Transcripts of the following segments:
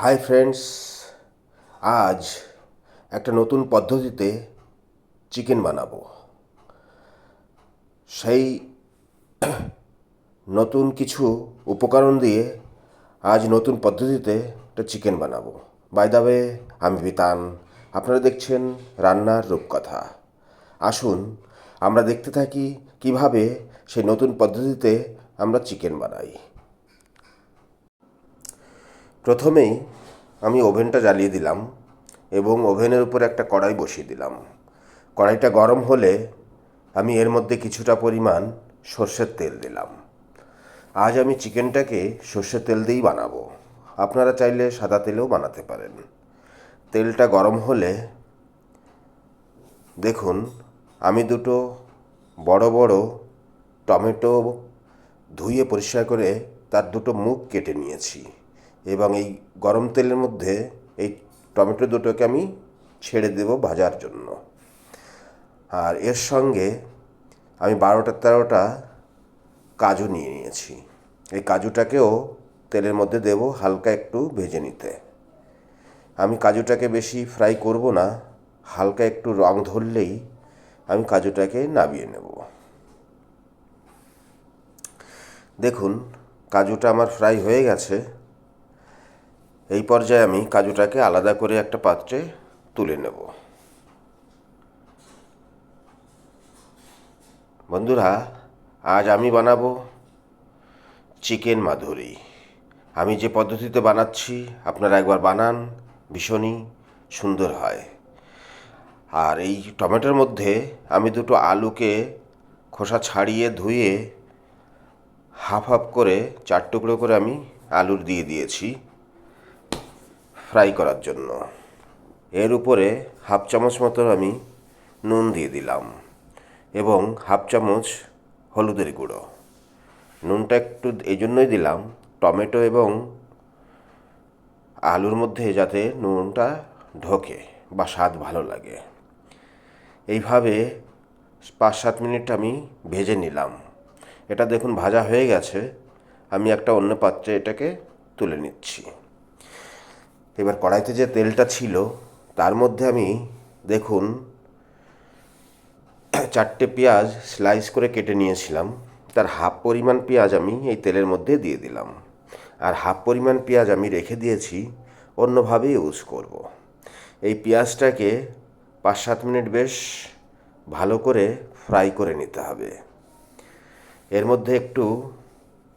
Hi friends, আজ একটা নতুন পদ্ধতিতে চিকেন বানাবো। সেই নতুন কিছু উপকরণ দিয়ে আজ নতুন পদ্ধতিতে একটা চিকেন বানাবো। বাই দা ওয়ে আমি বিতান। আপনারা দেখছেন রান্নার রূপকথা। আসুন, আমরা দেখতে থাকি কীভাবে সেই নতুন পদ্ধতিতে আমরা চিকেন বানাই। প্রথমেই আমি ওভেনটা জ্বালিয়ে দিলাম এবং ওভেনের উপর একটা কড়াই বসিয়ে দিলাম। কড়াইটা গরম হলে আমি এর মধ্যে কিছুটা পরিমাণ সর্ষের তেল দিলাম। আজ আমি চিকেনটাকে সর্ষের তেল দিয়েই বানাবো। আপনারা চাইলে সাদা তেলেও বানাতে পারেন। তেলটা গরম হলে দেখুন, আমি দুটো বড় বড় টমেটো ধুয়ে পরিষ্কার করে তার দুটো মুখ কেটে নিয়েছি। এবং এই গরম তেলের মধ্যে এই টমেটো দুটোকে আমি ছেড়ে দেব ভাজার জন্য। আর এর সঙ্গে আমি বারোটা তেরোটা কাজু নিয়ে নিয়েছি। এই কাজুটাকেও তেলের মধ্যে দেব হালকা একটু ভেজে নিতে। আমি কাজুটাকে বেশি ফ্রাই করব না, হালকা একটু রং ধরলেই আমি কাজুটাকে নামিয়ে নেব। দেখুন, কাজুটা আমার ফ্রাই হয়ে গেছে। এই পর্যায়ে আমি কাজুটাকে আলাদা করে একটা পাত্রে তুলে নেব। বন্ধুরা, আজ আমি বানাবো চিকেন মাধুরী। আমি যে পদ্ধতিতে বানাচ্ছি, আপনারা একবার বানান, ভীষণই সুন্দর হয়। আর এই টমেটোর মধ্যে আমি দুটো আলুকে খোসা ছাড়িয়ে ধুয়ে হাফ হাফ করে, চার টুকরো করে আমি আলুর দিয়ে দিয়েছি। ফ্রাই করার জন্য। এর উপরে হাফ চামচ মতো আমি নুন দিয়ে দিলাম এবং হাফ চামচ হলুদের গুঁড়ো। নুনটা একটু এই জন্যই দিলাম, টমেটো এবং আলুর মধ্যে যাতে নুনটা ঢোকে বা স্বাদ ভালো লাগে। এইভাবে পাঁচ সাত মিনিট আমি ভেজে নিলাম। এটা দেখুন ভাজা হয়ে গেছে, আমি একটা অন্য পাত্রে এটাকে তুলে নিচ্ছি। এবার কড়াইতে যে তেলটা ছিল, তার মধ্যে আমি, দেখুন, চারটে পেঁয়াজ স্লাইস করে কেটে নিয়েছিলাম। তার হাফ পরিমাণ পেঁয়াজ আমি এই তেলের মধ্যে দিয়ে দিলাম। আর হাফ পরিমাণ পেঁয়াজ আমি রেখে দিয়েছি, অন্যভাবে ইউজ করব। এই পেঁয়াজটাকে পাঁচ সাত মিনিট বেশ ভালো করে ফ্রাই করে নিতে হবে। এর মধ্যে একটু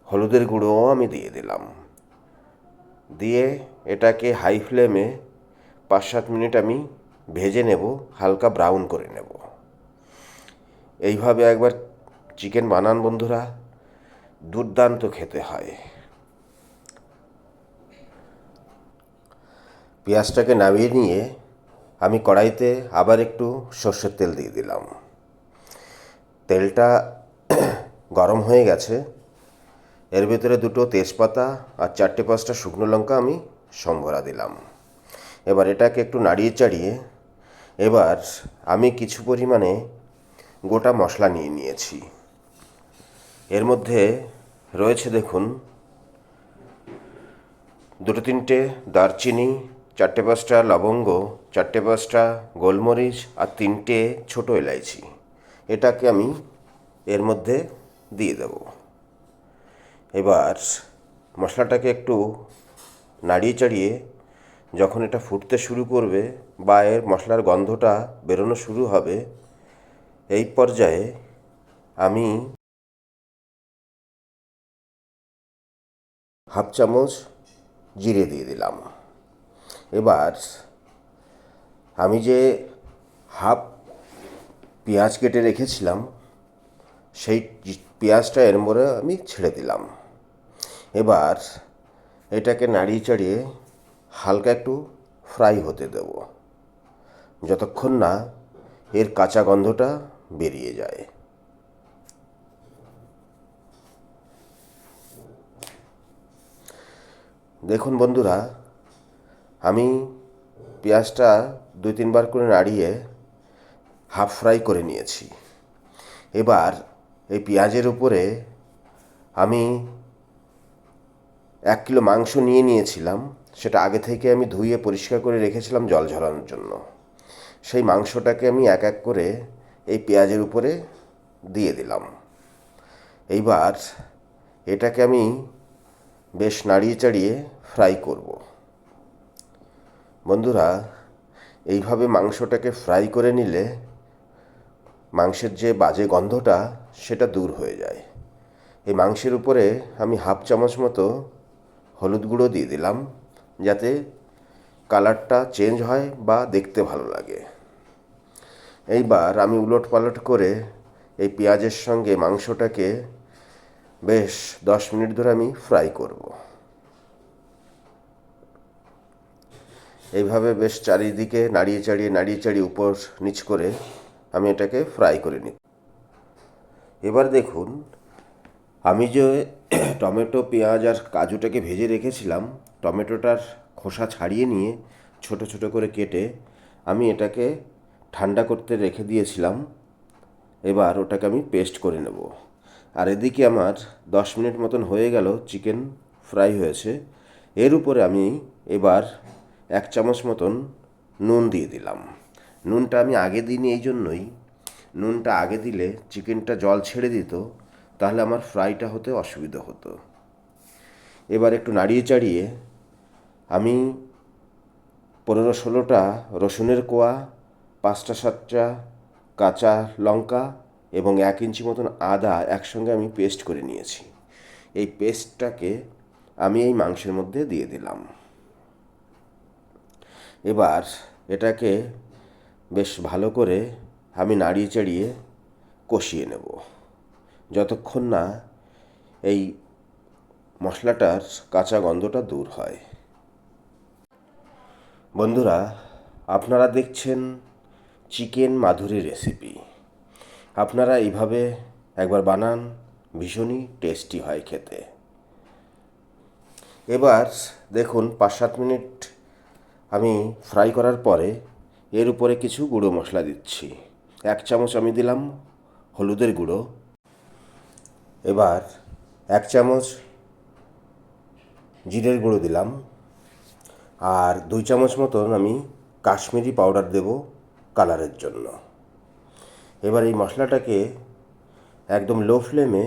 হলুদের গুঁড়োও আমি দিয়ে দিলাম। দিয়ে এটাকে হাই ফ্লেমে পাঁচ সাত মিনিট আমি ভেজে নেব, হালকা ব্রাউন করে নেব। এইভাবে একবার চিকেন বানান বন্ধুরা, দুর্দান্ত খেতে হয়। পেঁয়াজটাকে নামিয়ে নিয়ে আমি কড়াইতে আবার একটু সর্ষের তেল দিয়ে দিলাম। তেলটা গরম হয়ে গেছে। এর ভিতরে দুটো তেজপাতা আর চারটে পাঁচটা শুকনো লঙ্কা আমি সম্ভরা দিলাম। এবার এটাকে একটু নাড়িয়ে চাড়িয়ে এবার আমি কিছু পরিমাণে গোটা মশলা নিয়ে নিয়েছি। এর মধ্যে রয়েছে দেখুন দুটো তিনটে দারচিনি, চারটে পাঁচটা লবঙ্গ, চারটে পাঁচটা গোলমরিচ আর তিনটে ছোটো এলাইচি। এটাকে আমি এর মধ্যে দিয়ে দেব। এবার মশলাটাকে একটু নাড়িয়ে চাড়িয়ে যখন এটা ফুটতে শুরু করবে বা এর মশলার গন্ধটা বেরোনো শুরু হবে, এই পর্যায়ে আমি হাফ চামচ জিরে দিয়ে দিলাম। এবার আমি যে হাফ পেঁয়াজ কেটে রেখেছিলাম, সেই পেঁয়াজটা এর মধ্যে আমি ছেড়ে দিলাম। এবার এটাকে নাড়িয়ে চাড়িয়ে হালকা একটু ফ্রাই হতে দেব। যতক্ষণ না এর কাঁচা গন্ধটা বেরিয়ে যায়। দেখুন বন্ধুরা, আমি পেঁয়াজটা দুই তিনবার করে নাড়িয়ে হাফ ফ্রাই করে নিয়েছি। এবার এই পেঁয়াজের উপরে আমি এক কিলো মাংস নিয়ে নিয়েছিলাম। সেটা আগে থেকে আমি ধুয়ে পরিষ্কার করে রেখেছিলাম জল ঝরানোর জন্য। সেই মাংসটাকে আমি এক এক করে এই পেঁয়াজের উপরে দিয়ে দিলাম। এইবার এটাকে আমি বেশ নাড়িয়ে চাড়িয়ে ফ্রাই করব। বন্ধুরা, এইভাবে মাংসটাকে ফ্রাই করে নিলে মাংসের যে বাজে গন্ধটা, সেটা দূর হয়ে যায়। এই মাংসের উপরে আমি হাফ চামচ মতো হলুদ গুঁড়ো দিয়ে দিলাম, যাতে কালারটা চেঞ্জ হয় বা দেখতে ভালো লাগে। এইবার আমি উলট পালট করে এই পেঁয়াজের সঙ্গে মাংসটাকে বেশ দশ মিনিট ধরে আমি ফ্রাই করব। এইভাবে বেশ চারিদিকে নাড়িয়ে চাড়িয়ে নাড়িয়ে চাড়িয়ে উপর নিচ করে আমি এটাকে ফ্রাই করে নিই এবার দেখুন আমি যে টমেটো, পেঁয়াজ আর কাজুটাকে ভেজে রেখেছিলাম, টমেটোটার খোসা ছাড়িয়ে নিয়ে ছোট ছোট করে কেটে আমি এটাকে ঠান্ডা করতে রেখে দিয়েছিলাম। এবার ওটাকে আমি পেস্ট করে নেব। আর এদিকে আমার দশ মিনিট মতন হয়ে গেল, চিকেন ফ্রাই হয়েছে। এর উপরে আমি এবার এক চামচ মতন নুন দিয়ে দিলাম। নুনটা আমি আগে দিইনি, এই জন্যই। নুনটা আগে দিলে চিকেনটা জল ছেড়ে দিত। তাহলে আমার ফ্রাইটা হতে অসুবিধা হতো। এবার একটু নাড়িয়ে চাড়িয়ে আমি পনেরো ষোলোটা রসুনের কোয়া, পাঁচটা সাতটা কাঁচা লঙ্কা এবং এক ইঞ্চি মতন আদা একসঙ্গে আমি পেস্ট করে নিয়েছি। এই পেস্টটাকে আমি এই মাংসের মধ্যে দিয়ে দিলাম। এবার এটাকে বেশ ভালো করে আমি নাড়িয়ে চাড়িয়ে কষিয়ে নেব। যতক্ষণ না এই মশলাটার কাঁচা গন্ধটা দূর হয়। বন্ধুরা, আপনারা দেখছেন চিকেন মাধুরী রেসিপি। আপনারা এইভাবে একবার বানান, ভীষণই টেস্টি হয় খেতে। এবার দেখুন পাঁচ সাত মিনিট আমি ফ্রাই করার পরে এর উপরে কিছু গুঁড়ো মশলা দিচ্ছি। এক চামচ আমি দিলাম হলুদের গুঁড়ো। এবার এক চামচ জিরের গুঁড়ো দিলাম আর দুই চামচ মতন আমি কাশ্মীরি পাউডার দেব কালারের জন্য। এবার এই মশলাটাকে একদম লো ফ্লেমে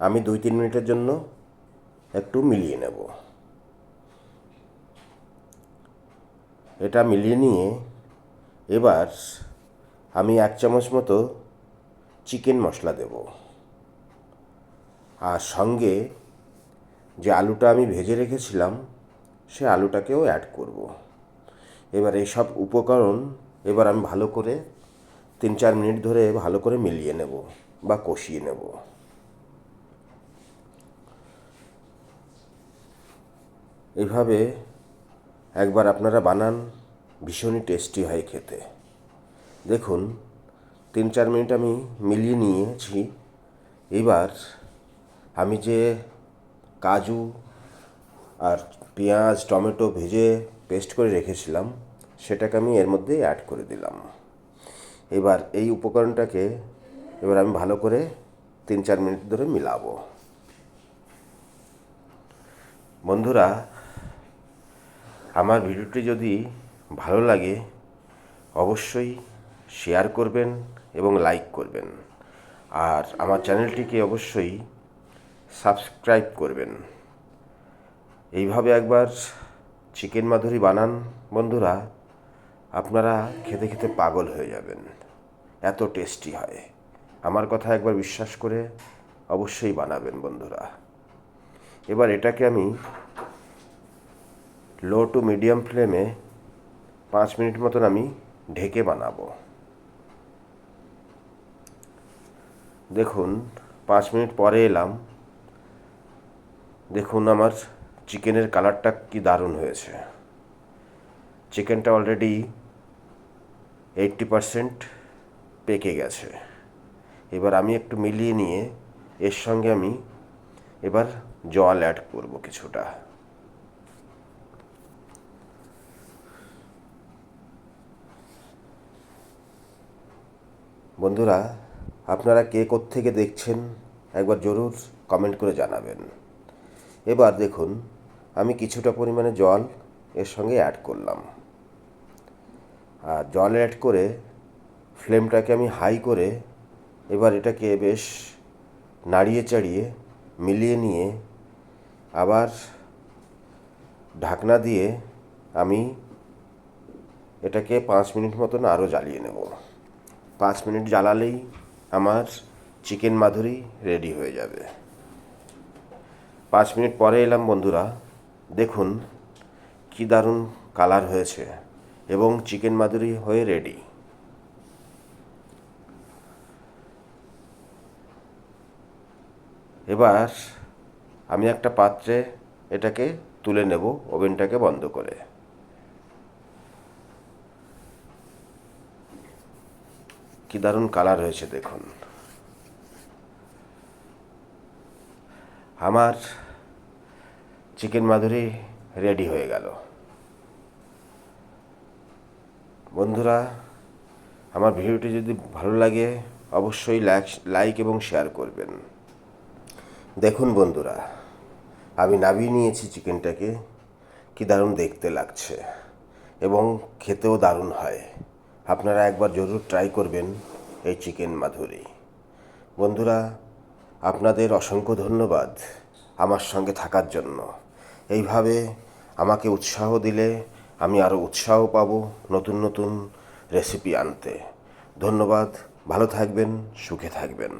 আমি দুই তিন মিনিটের জন্য একটু মিলিয়ে নেব। এটা মিলিয়ে নিয়ে এবার আমি এক চামচ মতো চিকেন মশলা দেব। আর সঙ্গে যে আলুটা আমি ভেজে রেখেছিলাম, সে আলুটাকেও অ্যাড করব। এবার এই সব উপকরণ এবার আমি ভালো করে তিন চার মিনিট ধরে ভালো করে মিলিয়ে নেব বা কষিয়ে নেব। এভাবে একবার আপনারা বানান, ভীষণই টেস্টি হয় খেতে। দেখুন, তিন চার মিনিট আমি মিলিয়ে নিয়েছি। এবার আমি যে কাজু আর পেঁয়াজ, টমেটো ভেজে পেস্ট করে রেখেছিলাম, সেটাকে আমি এর মধ্যে অ্যাড করে দিলাম। এবার এই উপকরণটাকে এবার আমি ভালো করে তিন চার মিনিট ধরে মিলাবো। বন্ধুরা, আমার ভিডিওটি যদি ভালো লাগে, অবশ্যই শেয়ার করবেন এবং লাইক করবেন। আর আমার চ্যানেলটিকে অবশ্যই সাবস্ক্রাইব করবেন। এইভাবে একবার চিকেন মাধুরী বানান, বন্ধুরা। আপনারা খেতে খেতে পাগল হয়ে যাবেন। এত টেস্টি হয়। আমার কথা একবার বিশ্বাস করে অবশ্যই বানাবেন, বন্ধুরা। এবার এটাকে আমি লো টু মিডিয়াম ফ্লেমে পাঁচ মিনিট মতন আমি ঢেকে বানাবো। দেখুন, পাঁচ মিনিট পরে এলাম। দেখুন আমার চিকেনের কালারটা কি দারুণ হয়েছে। চিকেনটা অলরেডি এইট্টি পারসেন্ট পেকে গেছে। এবার আমি একটু মিলিয়ে নিয়ে এর সঙ্গে আমি এবার জল অ্যাড করব কিছুটা। বন্ধুরা, আপনারা কে থেকে দেখছেন একবার জরুর কমেন্ট করে জানাবেন। এবার দেখুন, আমি কিছুটা পরিমাণে জল এর সঙ্গে অ্যাড করলাম। আর জল অ্যাড করে ফ্লেমটাকে আমি হাই করে এবার এটাকে বেশ নাড়িয়ে চাড়িয়ে মিলিয়ে নিয়ে আবার ঢাকনা দিয়ে আমি এটাকে পাঁচ মিনিট মতন আরও জ্বালিয়ে নেব। পাঁচ মিনিট জ্বালালেই আমার চিকেন মাধুরী রেডি হয়ে যাবে। পাঁচ মিনিট পরে এলাম বন্ধুরা। দেখুন কি দারুণ কালার হয়েছে এবং চিকেন মাদুরি হয়ে রেডি। এবার আমি একটা পাত্রে এটাকে তুলে নেব, ওভেনটাকে বন্ধ করে। কি দারুণ কালার হয়েছে, দেখুন। আমার চিকেন মাধুরী রেডি হয়ে গেল। বন্ধুরা, আমার ভিডিওটি যদি ভালো লাগে, অবশ্যই লাইক লাইক এবং শেয়ার করবেন। দেখুন বন্ধুরা, আমি নামিয়ে নিয়েছি চিকেনটাকে। কি দারুণ দেখতে লাগছে এবং খেতেও দারুণ হয়। আপনারা একবার জরুর ট্রাই করবেন এই চিকেন মাধুরী। বন্ধুরা আপনাদের অসংখ্য ধন্যবাদ আমার সঙ্গে থাকার জন্য। এইভাবে আমাকে উৎসাহ দিলে আমি আরও উৎসাহ পাব নতুন নতুন রেসিপি আনতে। ধন্যবাদ, ভালো থাকবেন, সুখে থাকবেন।